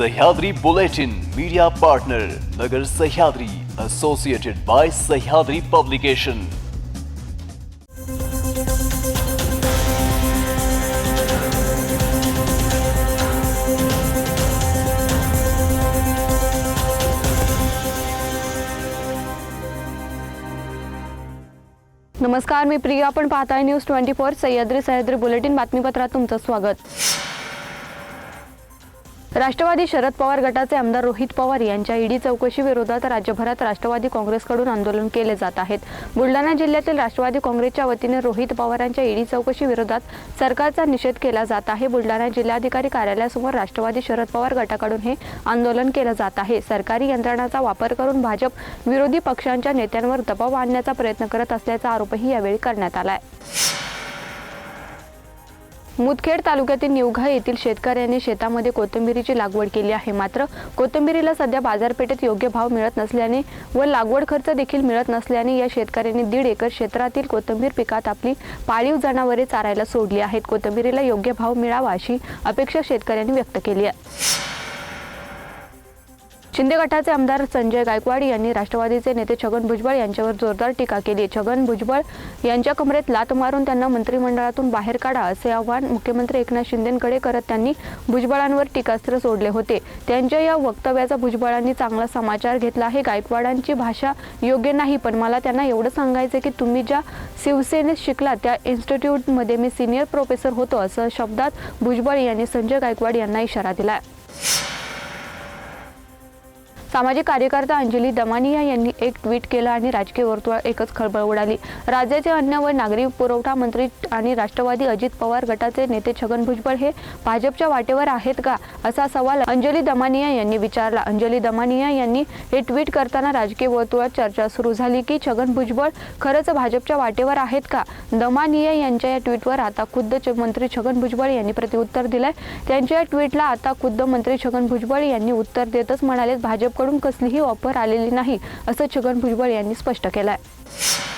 Sahyadri Bulletin media partner Nagar Sahyadri Associated by Sahyadri publication नमस्कार मी प्रिया. आपण पाहताय news twenty four Sahyadri Sahyadri bulletin बातमीपत्रात तुमचं स्वागत. राष्ट्रवादी शरद पवार गटाचे आमदार रोहित पवार यांच्या ईडी चौकशी विरोधात राज्यभरात राष्ट्रवादी काँग्रेसकडून आंदोलन केले जात आहेत. बुलढाणा जिल्ह्यातील राष्ट्रवादी काँग्रेसच्या वतीने रोहित पवारांच्या ईडी चौकशी विरोधात सरकारचा निषेध केला जात आहे. बुलढाणा जिल्हाधिकारी कार्यालयासमोर राष्ट्रवादी शरद पवार गटाकडून हे आंदोलन केलं जात आहे. सरकारी यंत्रणाचा वापर करून भाजप विरोधी पक्षांच्या नेत्यांवर दबाव आणण्याचा प्रयत्न करत असल्याचा आरोपही यावेळी करण्यात आला आहे मुदखेड तालुक्यातील निवघा येथील शेतकऱ्यांनी शेतामध्ये कोथिंबिरीची लागवड केली आहे. मात्र कोथिंबिरीला सध्या बाजारपेठेत योग्य भाव मिळत नसल्याने व लागवड खर्च देखील मिळत नसल्याने या शेतकऱ्यांनी दीड एकर क्षेत्रातील कोथिंबीर पिकात आपली पाळीव जनावरे चारायला सोडली आहेत. कोथिंबिरीला योग्य भाव मिळावा अशी अपेक्षा शेतकऱ्यांनी व्यक्त केली आहे. शिंदे गटाचे आमदार संजय गायकवाड यांनी राष्ट्रवादीचे नेते छगन भुजबळ यांच्यावर जोरदार टीका केली. छगन भुजबळ यांच्या कमरेत लात मारून त्यांना मंत्रिमंडळातून बाहेर काढा असे आव्हान मुख्यमंत्री एकनाथ शिंदेकडे करत त्यांनी भुजबळांवर टीकास्त्र सोडले होते. त्यांच्या या वक्तव्याचा भुजबळांनी चांगला समाचार घेतला आहे. गायकवाडांची भाषा योग्य नाही पण मला त्यांना एवढं सांगायचं की तुम्ही ज्या शिवसेनेत शिकला त्या इन्स्टिट्यूटमध्ये मी सिनियर प्रोफेसर होतो असं शब्दात भुजबळ यांनी संजय गायकवाड यांना इशारा दिला सामाजिक कार्यकर्ता अंजली दमानिया यांनी एक ट्विट केलं आणि राजकीय वर्तुळात एकच खळबळ उडाली. राज्याचे अन्न व नागरी पुरवठा मंत्री आणि राष्ट्रवादी अजित पवार गटाचे नेते छगन भुजबळ हे भाजपच्या वाटेवर आहेत का? असा सवाल अंजली दमानिया यांनी विचारला. अंजली दमानिया यांनी हे ट्विट करताना राजकीय वर्तुळात चर्चा सुरू झाली की छगन भुजबळ खरंच भाजपच्या वाटेवर आहेत का? दमानिया यांच्या या ट्विटवर आता खुद्द च- मंत्री छगन भुजबळ यांनी प्रतिउत्तर दिलंय. त्यांच्या या ट्विटला आता खुद्द मंत्री छगन भुजबळ यांनी उत्तर देतच म्हणाले भाजपकडून कसलीही ऑफर आलेली नाही असं छगन भुजबळ यांनी स्पष्ट केलं आहे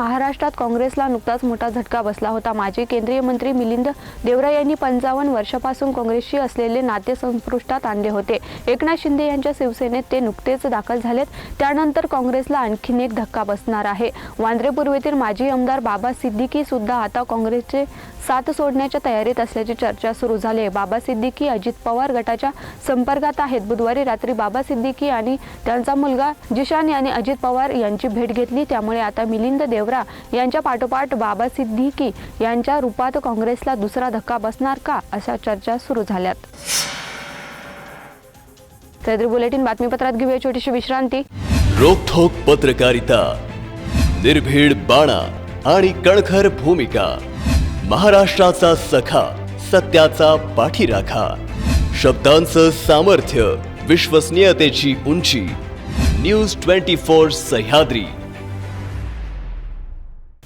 महाराष्ट्रात काँग्रेसला नुकताच मोठा झटका बसला होता. माजी केंद्रीय मंत्री मिलिंद देवरा यांनी पंचावन्न वर्षापासून काँग्रेसशी असलेले नाते संपुष्टात आणले होते. एकनाथ शिंदे यांच्या शिवसेनेत ते नुकतेच दाखल झालेत. त्यानंतर काँग्रेसला आणखीन एक धक्का बसणार आहे. वांद्रे पूर्वेतील माजी आमदार बाबा सिद्दीकी सुद्धा आता काँग्रेसचे साथ सोडण्याच्या तयारीत असल्याची चर्चा सुरू झाली आहे. बाबा सिद्दीकी अजित पवार गटाच्या संपर्कात आहेत. बुधवारी रात्री बाबा सिद्दीकी आणि त्यांचा मुलगा जिशान यांनी अजित पवार यांची भेट घेतली. त्यामुळे आता मिलिंद देवरा यांच्या पाठोपाठ बाबा सिद्दीकी यांच्या रूपात काँग्रेसला दुसरा धक्का बसणार का? अशा चर्चा सुरू झाल्यात. सैद्री बुलेटिन बातमीपत्रात घेऊया छोटीशी विश्रांती. रोखोक पत्रकारिता निर्भीड बाणा आणि कणखर भूमिका महाराष्ट्राचा सखा सत्याचा पाठीराखा शब्दांचं सामर्थ्य विश्वसनीयतेची उंची. News twenty four Sahyadri.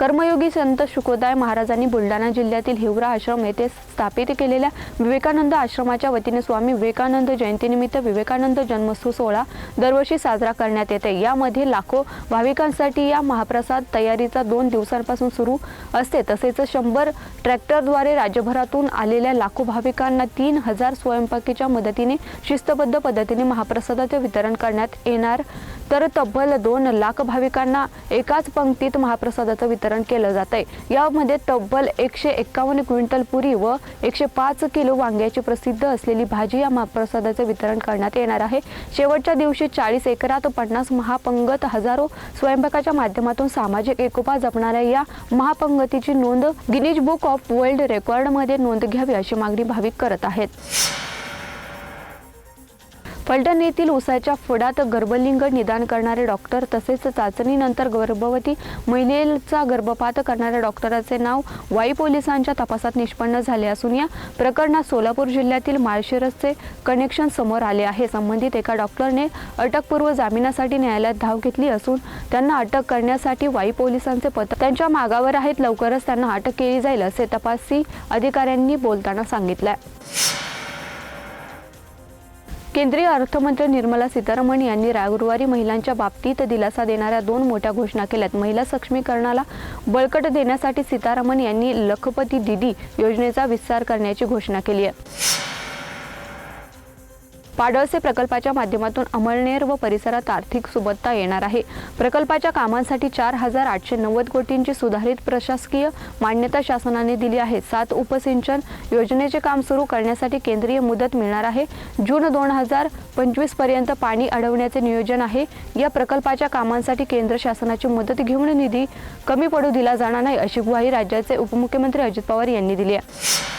कर्मयोगी संत शुकोदाय महाराजांनी बुलढाणा जिल्ह्यातील हिवरा आश्रम येथे स्थापित केलेल्या विवेकानंद आश्रमाच्या वतीने स्वामी विवेकानंद जयंतीनिमित्त विवेकानंद जन्मोत्सव सोहळा दरवर्षी साजरा करण्यात येते. यामध्ये लाखो भाविकांसाठी या महाप्रसाद तयारीचा दोन दिवसांपासून सुरू असते. तसेच शंभर ट्रॅक्टरद्वारे राज्यभरातून आलेल्या लाखो भाविकांना तीन हजार स्वयंपाकीच्या मदतीने शिस्तबद्ध पद्धतीने महाप्रसादाचे वितरण करण्यात येणार तर तब्बल दोन लाख भाविकांना एकाच पंक्तीत महाप्रसादाचं वितरण केलं जात आहे यामध्ये तब्बल एकशे एक्कावन्न क्विंटल पुरी व एकशे पाच किलो वांग्याची प्रसिद्ध असलेली भाजी या महाप्रसादाचं वितरण करण्यात येणार आहे. शेवटच्या दिवशी चाळीस एकरात पन्नास महापंगत हजारो स्वयंपाकाच्या माध्यमातून सामाजिक एकोपा जपणाऱ्या या महापंगतीची नोंद गिनीज बुक ऑफ वर्ल्ड रेकॉर्डमध्ये नोंद घ्यावी अशी मागणी भाविक करत आहेत. फलटण येथील उसाच्या फोडात गर्भलिंग निदान करणारे डॉक्टर तसेच चाचणीनंतर गर्भवती महिलेचा गर्भपात करणाऱ्या डॉक्टराचे नाव वाई पोलिसांच्या तपासात निष्पन्न झाले असून या प्रकरणात सोलापूर जिल्ह्यातील माळशिरसचे कनेक्शन समोर आले आहे. संबंधित एका डॉक्टरने अटकपूर्व जामिनासाठी न्यायालयात धाव घेतली असून त्यांना अटक करण्यासाठी वाई पोलिसांचे पथक त्यांच्या मागावर आहेत. लवकरच त्यांना अटक केली जाईल असे तपासी अधिकाऱ्यांनी बोलताना सांगितलं केंद्रीय अर्थमंत्री निर्मला सीतारामन यांनी रा- गुरुवारी महिलांच्या बाबतीत दिलासा देणाऱ्या दोन मोठ्या घोषणा केल्यात. महिला सक्षमीकरणाला बळकट देण्यासाठी सीतारामन यांनी लखपती दिदी योजनेचा विस्तार करण्याची घोषणा केली आहे. पाडळसे प्रकल्पाच्या माध्यमातून अमळनेर व परिसरात आर्थिक सुबत्ता येणार आहे. प्रकल्पाच्या कामांसाठी चार हजार आठशे नव्वद कोटींची सुधारित प्रशासकीय मान्यता शासनाने दिली आहे. सात उपसिंचन योजनेचे काम सुरू करण्यासाठी केंद्रीय मुदत मिळणार आहे. जून दोन हजार पंचवीसपर्यंत पाणी अडवण्याचे नियोजन आहे. या प्रकल्पाच्या कामांसाठी केंद्र शासनाची मदत घेऊन निधी कमी पडू दिला जाणार नाही अशी ग्वाही राज्याचे उपमुख्यमंत्री अजित पवार यांनी दिली आहे.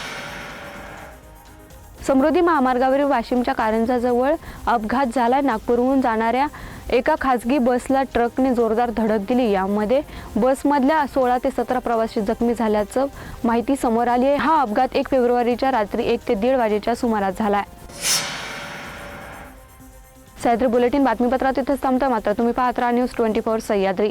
समृद्धी महामार्गावरील वाशिमच्या कारंजाजवळ अपघात झाला. नागपूरहून जाणाऱ्या एका खासगी बसला ट्रकने जोरदार धडक दिली. यामध्ये बसमधल्या सोळा ते सतरा प्रवासी जखमी झाल्याचं माहिती समोर आली आहे. हा अपघात एक फेब्रुवारीच्या रात्री एक ते दीड वाजेच्या सुमारास झाला आहे सह्याद्री बुलेटिन बातमीपत्रात इथंच थांबतं. मात्र तुम्ही पाहत राहा न्यूज ट्वेंटी फोर सह्याद्री.